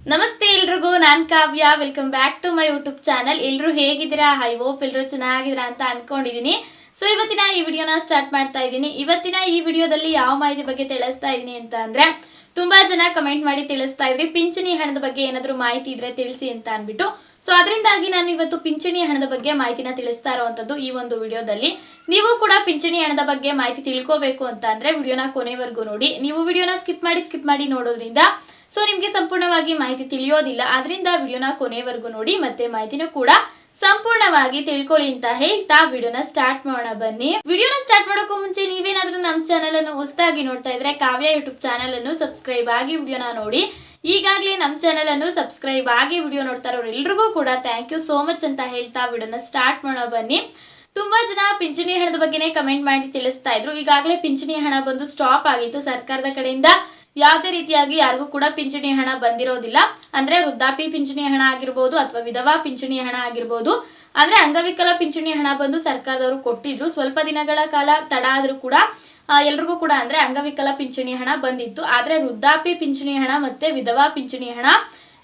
ನಮಸ್ತೆ ಎಲ್ರಿಗೂ, ನಾನ್ Kavya. Welcome back to my YouTube channel ಎಲ್ರು ಹೇಗಿದ್ದೀರಾ? ಐ ಹೋಪ್ ಎಲ್ರು ಚೆನ್ನಾಗಿದ್ದೀರಾ ಅಂತ ಅನ್ಕೊಂಡಿದೀನಿ. ಸೊ ಇವತ್ತಿನ ಈ ವಿಡಿಯೋನ ಸ್ಟಾರ್ಟ್ ಮಾಡ್ತಾ ಇದ್ದೀನಿ ಇವತ್ತಿನ ಈ ವಿಡಿಯೋದಲ್ಲಿ ಯಾವ ಮಾಹಿತಿ ಬಗ್ಗೆ ತಿಳಿಸ್ತಾ ಇದ್ದೀನಿ ಅಂತ ಅಂದ್ರೆ, ತುಂಬಾ ಜನ ಕಮೆಂಟ್ ಮಾಡಿ ತಿಳಿಸ್ತಾ ಇದ್ರಿ. ಪಿಂಚಣಿ ಹಣದ ಬಗ್ಗೆ ಏನಾದರೂ ಮಾಹಿತಿ ಇದ್ರೆ ತಿಳಿಸಿ ಅಂತ ಅನ್ಬಿಟ್ಟು ಸೊ ಅದರಿಂದಾಗಿ ನಾನು ಇವತ್ತು ಪಿಂಚಣಿ ಹಣದ ಬಗ್ಗೆ ಮಾಹಿತಿನ ತಿಳಿಸ್ತಾ ಇರುವಂಥದ್ದು ಈ ಒಂದು ವಿಡಿಯೋದಲ್ಲಿ. ನೀವು ಕೂಡ ಪಿಂಚಣಿ ಹಣದ ಬಗ್ಗೆ ಮಾಹಿತಿ ತಿಳ್ಕೋಬೇಕು ಅಂತ ಅಂದ್ರೆ ವಿಡಿಯೋನ ಕೊನೆವರೆಗೂ ನೋಡಿ. ನೀವು ವಿಡಿಯೋನ ಸ್ಕಿಪ್ ಮಾಡಿ ಸ್ಕಿಪ್ ಮಾಡಿ ನೋಡೋದ್ರಿಂದ ಸೊ, ನಿಮಗೆ ಸಂಪೂರ್ಣವಾಗಿ ಮಾಹಿತಿ ತಿಳಿಯೋದಿಲ್ಲ. ಆದ್ರಿಂದ ವಿಡಿಯೋನ ಕೊನೆವರೆಗೂ ನೋಡಿ. ಮತ್ತೆ ಮಾಹಿತಿನೂ ಕೂಡ ಸಂಪೂರ್ಣವಾಗಿ ತಿಳ್ಕೊಳ್ಳಿ ಅಂತ ಹೇಳ್ತಾ ವಿಡಿಯೋನ ಸ್ಟಾರ್ಟ್ ಮಾಡೋಣ ಬನ್ನಿ. ವಿಡಿಯೋನ ಸ್ಟಾರ್ಟ್ ಮಾಡೋಕ್ಕೂ ಮುಂಚೆ ನೀವೇನಾದ್ರೂ ನಮ್ಮ ಚಾನಲ್ ಅನ್ನು ಹೊಸದಾಗಿ ನೋಡ್ತಾ ಇದ್ರೆ ಕಾವ್ಯ ಯೂಟ್ಯೂಬ್ ಚಾನಲ್ ಅನ್ನು ಸಬ್ಸ್ಕ್ರೈಬ್ ಆಗಿ ವಿಡಿಯೋನ ನೋಡಿ. ಈಗಾಗಲೇ ನಮ್ಮ ಚಾನಲ್ ಅನ್ನು ಸಬ್ಸ್ಕ್ರೈಬ್ ಆಗಿ ವಿಡಿಯೋ ನೋಡ್ತಾ ಇರೋರು ಎಲ್ರಿಗೂ ಕೂಡ ಥ್ಯಾಂಕ್ ಯು ಸೋ ಮಚ್ ಅಂತ ಹೇಳ್ತಾ ವಿಡಿಯೋನ ಸ್ಟಾರ್ಟ್ ಮಾಡೋಣ ಬನ್ನಿ. ತುಂಬಾ ಜನ ಪಿಂಚಣಿ ಹಣದ ಬಗ್ಗೆನೇ ಕಮೆಂಟ್ ಮಾಡಿ ತಿಳಿಸ್ತಾ ಇದ್ರು. ಈಗಾಗಲೇ ಪಿಂಚಣಿ ಹಣ ಬಂದು ಸ್ಟಾಪ್ ಆಗಿತ್ತು ಸರ್ಕಾರದ ಕಡೆಯಿಂದ. ಯಾವುದೇ ರೀತಿಯಾಗಿ ಯಾರಿಗೂ ಕೂಡ ಪಿಂಚಣಿ ಹಣ ಬಂದಿರೋದಿಲ್ಲ. ಅಂದ್ರೆ ವೃದ್ಧಾಪಿ ಪಿಂಚಣಿ ಹಣ ಆಗಿರ್ಬೋದು ಅಥವಾ ವಿಧವಾ ಪಿಂಚಣಿ ಹಣ ಆಗಿರ್ಬೋದು. ಅಂದ್ರೆ ಅಂಗವಿಕಲ ಪಿಂಚಣಿ ಹಣ ಬಂದು ಸರ್ಕಾರದವರು ಕೊಟ್ಟಿದ್ರು. ಸ್ವಲ್ಪ ದಿನಗಳ ಕಾಲ ತಡ ಆದ್ರೂ ಕೂಡ ಎಲ್ರಿಗೂ ಕೂಡ ಅಂದ್ರೆ ಅಂಗವಿಕಲ ಪಿಂಚಣಿ ಹಣ ಬಂದಿತ್ತು. ಆದ್ರೆ ವೃದ್ಧಾಪಿ ಪಿಂಚಣಿ ಹಣ ಮತ್ತೆ ವಿಧವಾ ಪಿಂಚಣಿ ಹಣ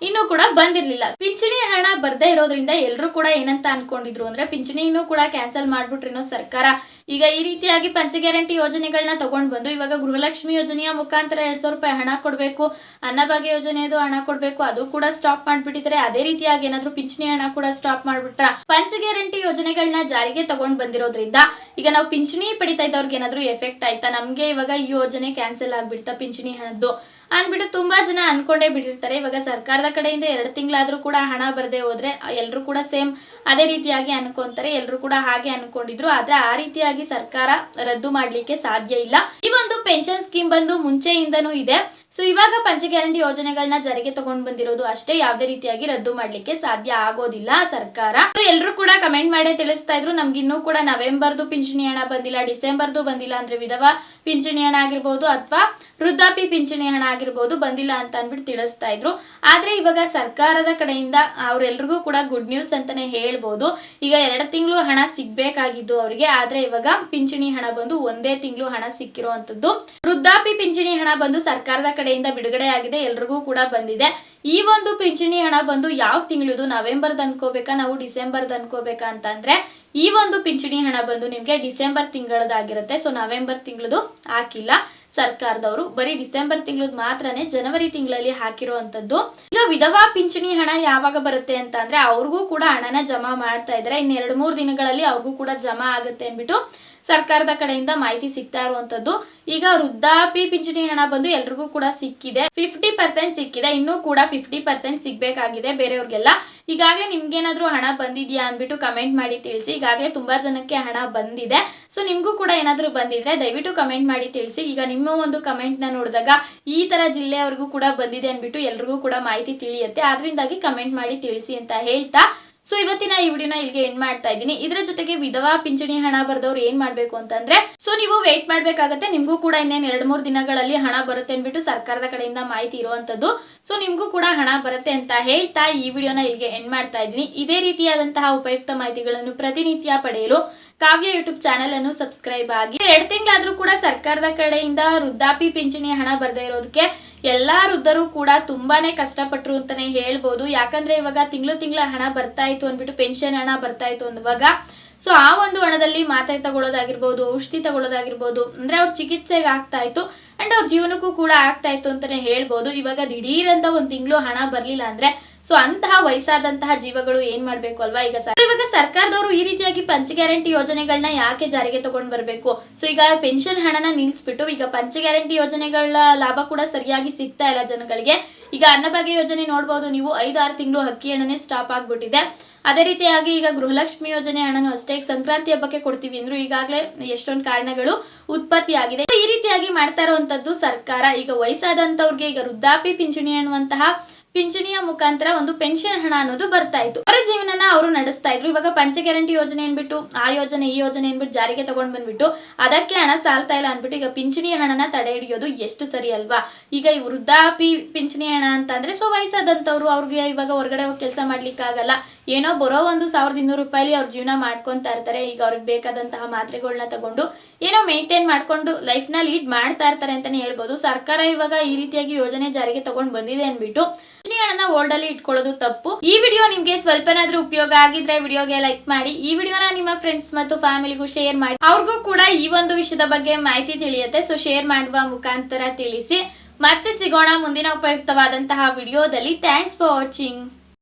ಇನ್ನೂ ಕೂಡ ಬಂದಿರ್ಲಿಲ್ಲ. ಪಿಂಚಣಿ ಹಣ ಬರ್ದೇ ಇರೋದ್ರಿಂದ ಎಲ್ಲರೂ ಕೂಡ ಏನಂತ ಅನ್ಕೊಂಡಿದ್ರು ಅಂದ್ರೆ ಪಿಂಚಣಿನೂ ಕೂಡ ಕ್ಯಾನ್ಸಲ್ ಮಾಡ್ಬಿಟ್ರೇನೋ ಸರ್ಕಾರ. ಈಗ ಈ ರೀತಿಯಾಗಿ ಪಂಚ ಗ್ಯಾರಂಟಿ ಯೋಜನೆಗಳನ್ನ ತಗೊಂಡ್ ಬಂದು ಇವಾಗ ಗೃಹಲಕ್ಷ್ಮಿ ಯೋಜನೆಯ ಮುಖಾಂತರ ಎರಡ್ ಸಾವಿರ ರೂಪಾಯಿ ಹಣ ಕೊಡಬೇಕು, ಅನ್ನಭಾಗ್ಯ ಯೋಜನೆಯದು ಹಣ ಕೊಡಬೇಕು, ಅದು ಕೂಡ ಸ್ಟಾಪ್ ಮಾಡ್ಬಿಟ್ಟಿದ್ರೆ ಅದೇ ರೀತಿಯಾಗಿ ಏನಾದ್ರು ಪಿಂಚಣಿ ಹಣ ಕೂಡ ಸ್ಟಾಪ್ ಮಾಡ್ಬಿಟ್ರ? ಪಂಚ ಗ್ಯಾರಂಟಿ ಯೋಜನೆಗಳನ್ನ ಜಾರಿಗೆ ತಗೊಂಡ್ ಬಂದಿರೋದ್ರಿಂದ ಈಗ ನಾವು ಪಿಂಚಣಿ ಪಡಿತಾ ಇದ್ದವ್ರಿಗೆ ಏನಾದ್ರು ಎಫೆಕ್ಟ್ ಆಯ್ತಾ? ನಮ್ಗೆ ಇವಾಗ ಈ ಯೋಜನೆ ಕ್ಯಾನ್ಸಲ್ ಆಗ್ಬಿಡ್ತಾ ಪಿಂಚಣಿ ಹಣದ್ದು. ಅನ್ಬಿಟ್ಟು ತುಂಬಾ ಜನ ಅನ್ಕೊಂಡೇ ಬಿಟ್ಟಿರ್ತಾರೆ. ಇವಾಗ ಸರ್ಕಾರದ ಕಡೆಯಿಂದ ಎರಡು ತಿಂಗಳಾದರೂ ಕೂಡ ಹಣ ಬರದೆ ಹೋದ್ರೆ ಎಲ್ಲರೂ ಕೂಡ ಸೇಮ್ ಅದೇ ರೀತಿಯಾಗಿ ಅನ್ಕೊಂತಾರೆ. ಎಲ್ಲರೂ ಕೂಡ ಹಾಗೆ ಅನ್ಕೊಂಡಿದ್ರು. ಆದ್ರೆ ಆ ರೀತಿಯಾಗಿ ಸರ್ಕಾರ ರದ್ದು ಮಾಡ್ಲಿಕ್ಕೆ ಸಾಧ್ಯ ಇಲ್ಲ. ಈ ಒಂದು ಪೆನ್ಷನ್ ಸ್ಕೀಮ್ ಬಂದು ಮುಂಚೆಯಿಂದನೂ ಇದೆ. ಸೊ ಇವಾಗ ಪಂಚ ಗ್ಯಾರಂಟಿ ಯೋಜನೆಗಳನ್ನ ಜಾರಿಗೆ ತಗೊಂಡ್ ಬಂದಿರೋದು ಅಷ್ಟೇ. ಯಾವುದೇ ರೀತಿಯಾಗಿ ರದ್ದು ಮಾಡ್ಲಿಕ್ಕೆ ಸಾಧ್ಯ ಆಗೋದಿಲ್ಲ ಸರ್ಕಾರ. ಎಲ್ಲರೂ ಕೂಡ ಕಮೆಂಟ್ ಮಾಡೇ ತಿಳಿಸ್ತಾ ಇದ್ರು. ನಮ್ಗೆ ಇನ್ನೂ ಕೂಡ ನವೆಂಬರ್ದು ಪಿಂಚಣಿ ಹಣ ಬಂದಿಲ್ಲ. ಡಿಸೆಂಬರ್ದು ಬಂದಿಲ್ಲ ಅಂದ್ರೆ ವಿಧವಾ ಪಿಂಚಣಿ ಹಣ ಆಗಿರ್ಬೋದು ಅಥವಾ ವೃದ್ಧಾಪಿ ಪಿಂಚಣಿ ಹಣ ಆಗಿರ್ಬೋದು, ಬಂದಿಲ್ಲ ಅಂತ ಅಂದ್ಬಿಟ್ಟು ತಿಳಿಸ್ತಾ ಇದ್ರು. ಆದ್ರೆ ಇವಾಗ ಸರ್ಕಾರದ ಕಡೆಯಿಂದ ಅವ್ರೆಲ್ರಿಗೂ ಕೂಡ ಗುಡ್ ನ್ಯೂಸ್ ಅಂತಾನೆ ಹೇಳ್ಬೋದು. ಈಗ ಎರಡು ತಿಂಗಳು ಹಣ ಸಿಗ್ಬೇಕಾಗಿದ್ದು ಅವರಿಗೆ, ಆದ್ರೆ ಇವಾಗ ಪಿಂಚಣಿ ಹಣ ಬಂದು ಒಂದೇ ತಿಂಗಳು ಹಣ ಸಿಕ್ಕಿರುವಂತದ್ದು ವೃದ್ಧಾಪಿ ಪಿಂಚಣಿ ಹಣ ಬಂದು ಸರ್ಕಾರದ ಕಡೆಯಿಂದ ಬಿಡುಗಡೆ ಆಗಿದೆ, ಎಲ್ರಿಗೂ ಕೂಡ ಬಂದಿದೆ. ಈ ಒಂದು ಪಿಂಚಣಿ ಹಣ ಬಂದು ಯಾವ ತಿಂಗಳದು? ನವೆಂಬರ್ ಅನ್ಕೋಬೇಕಾ? ನಾವು ಡಿಸೆಂಬರ್ ಅನ್ಕೋಬೇಕಾ ಅಂತಂದ್ರೆ ಈ ಒಂದು ಪಿಂಚಣಿ ಹಣ ಬಂದು ನಿಮಗೆ ಡಿಸೆಂಬರ್ ತಿಂಗಳದಾಗಿರುತ್ತೆ. ಸೊ ನವೆಂಬರ್ ತಿಂಗಳದು ಹಾಕಿಲ್ಲ. ಸರ್ಕಾರದವರು ಬರೀ ಡಿಸೆಂಬರ್ ತಿಂಗಳದ್ ಮಾತ್ರನೇ ಜನವರಿ ತಿಂಗಳಲ್ಲಿ ಹಾಕಿರುವಂತದ್ದು ಈಗ ವಿಧವಾ ಪಿಂಚಣಿ ಹಣ ಯಾವಾಗ ಬರುತ್ತೆ ಅಂತ ಅಂದ್ರೆ ಅವ್ರಿಗೂ ಕೂಡ ಹಣನ ಜಮಾ ಮಾಡ್ತಾ ಇದ್ರೆ ಇನ್ನು ಎರಡು ಮೂರು ದಿನಗಳಲ್ಲಿ ಅವ್ರಿಗೂ ಕೂಡ ಜಮಾ ಆಗುತ್ತೆ ಅಂದ್ಬಿಟ್ಟು ಸರ್ಕಾರದ ಕಡೆಯಿಂದ ಮಾಹಿತಿ ಸಿಗ್ತಾ ಇರುವಂತದ್ದು ಈಗ ವೃದ್ಧಾಪಿ ಪಿಂಚಣಿ ಹಣ ಬಂದು ಎಲ್ರಿಗೂ ಕೂಡ ಸಿಕ್ಕಿದೆ. ಫಿಫ್ಟಿ ಪರ್ಸೆಂಟ್ ಸಿಕ್ಕಿದೆ. ಇನ್ನೂ ಕೂಡ ಫಿಫ್ಟಿ ಪರ್ಸೆಂಟ್ ಸಿಗ್ಬೇಕಾಗಿದೆ ಬೇರೆಯವ್ರಿಗೆಲ್ಲ. ಈಗಾಗಲೇ ನಿಮ್ಗೇನಾದ್ರೂ ಹಣ ಬಂದಿದ್ಯಾ ಅಂದ್ಬಿಟ್ಟು ಕಮೆಂಟ್ ಮಾಡಿ ತಿಳಿಸಿ. ಈಗಾಗಲೇ ತುಂಬಾ ಜನಕ್ಕೆ ಹಣ ಬಂದಿದೆ. ಸೊ, ನಿಮ್ಗೂ ಕೂಡ ಏನಾದ್ರೂ ಬಂದಿದ್ರೆ ದಯವಿಟ್ಟು ಕಮೆಂಟ್ ಮಾಡಿ ತಿಳಿಸಿ. ಈಗ ನಿಮ್ಮ ಒಂದು ಕಮೆಂಟ್ನ ನೋಡಿದಾಗ ಈ ತರ ಜಿಲ್ಲೆಯವರೆಗೂ ಕೂಡ ಬಂದಿದೆ ಅಂದ್ಬಿಟ್ಟು ಎಲ್ರಿಗೂ ಕೂಡ ಮಾಹಿತಿ ತಿಳಿಯುತ್ತೆ. ಅದರಿಂದಾಗಿ ಕಮೆಂಟ್ ಮಾಡಿ ತಿಳಿಸಿ ಅಂತ ಹೇಳ್ತಾ. ಸೊ ಇವತ್ತಿನ ಈ ವಿಡಿಯೋನ ಇಲ್ಲಿಗೆ ಎಂಡ್ ಮಾಡ್ತಾ ಇದ್ದೀನಿ. ಇದರ ಜೊತೆಗೆ ವಿಧವಾ ಪಿಂಚಣಿ ಹಣ ಬರೆದವ್ರು ಏನ್ ಮಾಡ್ಬೇಕು ಅಂತಂದ್ರೆ ಸೊ ನೀವು ವೇಟ್ ಮಾಡ್ಬೇಕಾಗತ್ತೆ. ನಿಮ್ಗೂ ಕೂಡ ಇನ್ನೇನು ಎರಡ್, ಮೂರು ದಿನಗಳಲ್ಲಿ ಹಣ ಬರುತ್ತೆ ಅಂದ್ಬಿಟ್ಟು ಸರ್ಕಾರದ ಕಡೆಯಿಂದ ಮಾಹಿತಿ ಇರುವಂತದ್ದು. ಸೊ ನಿಮ್ಗೂ ಕೂಡ ಹಣ ಬರುತ್ತೆ ಅಂತ ಹೇಳ್ತಾ ಈ ವಿಡಿಯೋನ ಇಲ್ಲಿಗೆ ಎಂಡ್ ಮಾಡ್ತಾ ಇದ್ದೀನಿ. ಇದೇ ರೀತಿಯಾದಂತಹ ಉಪಯುಕ್ತ ಮಾಹಿತಿಗಳನ್ನು ಪ್ರತಿನಿತ್ಯ ಪಡೆಯಲು ಕಾವ್ಯ ಯೂಟ್ಯೂಬ್ ಚಾನೆಲ್ ಅನ್ನು ಸಬ್ಸ್ಕ್ರೈಬ್ ಆಗಿ ಎರಡು ತಿಂಗಳಾದ್ರೂ ಕೂಡ ಸರ್ಕಾರದ ಕಡೆಯಿಂದ ವೃದ್ಧಾಪಿ ಪಿಂಚಣಿ ಹಣ ಬರದೇ ಇರೋದಕ್ಕೆ ಎಲ್ಲ ವೃದ್ಧರು ಕೂಡ ತುಂಬಾನೇ ಕಷ್ಟಪಟ್ರು ಅಂತಾನೆ ಹೇಳ್ಬೋದು. ಯಾಕಂದ್ರೆ ಇವಾಗ ತಿಂಗಳು ತಿಂಗಳ ಹಣ ಬರ್ತಾ ಇತ್ತು ಅಂದ್ಬಿಟ್ಟು ಪೆನ್ಷನ್ ಹಣ ಬರ್ತಾ ಇತ್ತು ಅಂದವಾಗ. ಸೊ ಆ ಒಂದು ಹಣದಲ್ಲಿ ಮಾತ್ರೆ ತಗೊಳ್ಳೋದಾಗಿರ್ಬೋದು, ಔಷಧಿ ತಗೊಳ್ಳೋದಾಗಿರ್ಬೋದು, ಅಂದ್ರೆ ಅವ್ರ ಚಿಕಿತ್ಸೆಗೆ ಆಗ್ತಾ ಇತ್ತು ಅಂಡ್ ಅವ್ರ ಜೀವನಕ್ಕೂ ಕೂಡ ಆಗ್ತಾ ಇತ್ತು ಅಂತಾನೆ ಹೇಳ್ಬೋದು. ಇವಾಗ ದಿಢೀರ್ ಅಂತ ಒಂದ್ ತಿಂಗಳು ಹಣ ಬರ್ಲಿಲ್ಲ ಅಂದ್ರೆ ಸೊ ಅಂತಹ ವಯಸ್ಸಾದಂತಹ ಜೀವಗಳು ಏನ್ ಮಾಡ್ಬೇಕು ಅಲ್ವಾ? ಈಗ ಇವಾಗ ಸರ್ಕಾರದವರು ಈ ರೀತಿಯಾಗಿ ಪಂಚ ಗ್ಯಾರಂಟಿ ಯೋಜನೆಗಳನ್ನ ಯಾಕೆ ಜಾರಿಗೆ ತಗೊಂಡ್ ಬರ್ಬೇಕು? ಸೊ ಈಗ ಪೆನ್ಷನ್ ಹಣನ ನಿಲ್ಸ್ಬಿಟ್ಟು ಈಗ ಪಂಚ ಗ್ಯಾರಂಟಿ ಯೋಜನೆಗಳ ಲಾಭ ಕೂಡ ಸರಿಯಾಗಿ ಸಿಗ್ತಾ ಇಲ್ಲ ಜನಗಳಿಗೆ. ಈಗ ಅನ್ನಭಾಗ್ಯ ಯೋಜನೆ ನೋಡ್ಬೋದು, ನೀವು ಐದು ಆರು ತಿಂಗಳು ಅಕ್ಕಿ ಹಣನೇ ಸ್ಟಾಪ್ ಆಗ್ಬಿಟ್ಟಿದೆ. ಅದೇ ರೀತಿಯಾಗಿ ಈಗ ಗೃಹಲಕ್ಷ್ಮಿ ಯೋಜನೆ ಹಣನು ಅಷ್ಟೇ ಸಂಕ್ರಾಂತಿ ಹಬ್ಬಕ್ಕೆ ಕೊಡ್ತೀವಿ ಅಂದ್ರು ಈಗಾಗಲೇ ಎಷ್ಟೊಂದು ಕಾರಣಗಳು ಉತ್ಪತ್ತಿ ಆಗಿದೆ ಈ ರೀತಿಯಾಗಿ ಮಾಡ್ತಾ ಇರುವಂತದ್ದು ಸರ್ಕಾರ. ಈಗ ವಯಸ್ಸಾದಂತವ್ರಿಗೆ ಈಗ ವೃದ್ಧಾಪಿ ಪಿಂಚಣಿ ಅನ್ನುವಂತಹ ಪಿಂಚಣಿಯ ಮುಖಾಂತರ ಒಂದು ಪೆನ್ಷನ್ ಹಣ ಅನ್ನೋದು ಬರ್ತಾ ಇತ್ತು. ಅವರ ನಡೆಸ್ತಾ ಇದ್ರು. ಇವಾಗ ಪಂಚ ಗ್ಯಾರಂಟಿ ಯೋಜನೆ ಏನ್ಬಿಟ್ಟು, ಆ ಯೋಜನೆ, ಈ ಯೋಜನೆ ಏನ್ಬಿಟ್ಟು ಜಾರಿಗೆ ತಗೊಂಡ್ ಬಂದ್ಬಿಟ್ಟು, ಅದಕ್ಕೆ ಹಣ ಸಾಲ್ತಾ ಇಲ್ಲ ಅನ್ಬಿಟ್ಟು ಈಗ ಪಿಂಚಣಿ ಹಣನ ತಡೆ ಹಿಡಿಯೋದು ಎಷ್ಟು ಸರಿ ಅಲ್ವಾ? ಈಗ ಈ ವೃದ್ಧಾಪಿ ಪಿಂಚಣಿ ಹಣ ಅಂತ ಅಂದ್ರೆ ಸೊ ವಯಸ್ಸಾದಂತವ್ರು ಅವ್ರಿಗೆ ಇವಾಗ ಹೊರಗಡೆ ಹೋಗಿ ಕೆಲಸ ಮಾಡ್ಲಿಕ್ಕೆ ಆಗಲ್ಲ ಏನೋ ಬರೋ ಒಂದು ಸಾವಿರದ ಇನ್ನೂರು ರೂಪಾಯಿ ಅವ್ರ ಜೀವನ ಮಾಡ್ಕೊಂತ ಇರ್ತಾರೆ. ಈಗ ಅವ್ರಿಗೆ ಬೇಕಾದಂತಹ ಮಾತ್ರೆಗಳನ್ನ ತಗೊಂಡು, ಏನೋ ಮೇಂಟೈನ್ ಮಾಡ್ಕೊಂಡು ಲೈಫ್ನ ಲೀಡ್ ಮಾಡ್ತಾ ಇರ್ತಾರೆ ಅಂತಾನೆ ಹೇಳ್ಬೋದು. ಸರ್ಕಾರ ಇವಾಗ ಈ ರೀತಿಯಾಗಿ ಯೋಜನೆ ಜಾರಿಗೆ ತಗೊಂಡ್ ಬಂದಿದೆ ಅನ್ಬಿಟ್ಟು ಪಿಂಚಣಿ ಹಣನ ಓಲ್ಡ್ ಅಲ್ಲಿ ಇಟ್ಕೊಳ್ಳೋದು ತಪ್ಪು. ಈ ವಿಡಿಯೋ ನಿಮ್ಗೆ ಸ್ವಲ್ಪನಾದ್ರೂ ಉಪಯೋಗ ಆಗಿದ್ರೆ ವಿಡಿಯೋಗೆ ಲೈಕ್ ಮಾಡಿ, ಈ ವಿಡಿಯೋನ ನಿಮ್ಮ ಫ್ರೆಂಡ್ಸ್ ಮತ್ತು ಫ್ಯಾಮಿಲಿಗೂ ಶೇರ್ ಮಾಡಿ. ಅವ್ರಿಗೂ ಕೂಡ ಈ ಒಂದು ವಿಷಯದ ಬಗ್ಗೆ ಮಾಹಿತಿ ತಿಳಿಯುತ್ತೆ ಸೊ ಶೇರ್ ಮಾಡುವ ಮುಖಾಂತರ ತಿಳಿಸಿ. ಮತ್ತೆ ಸಿಗೋಣ ಮುಂದಿನ ಉಪಯುಕ್ತವಾದಂತಹ ವಿಡಿಯೋದಲ್ಲಿ. Thanks for watching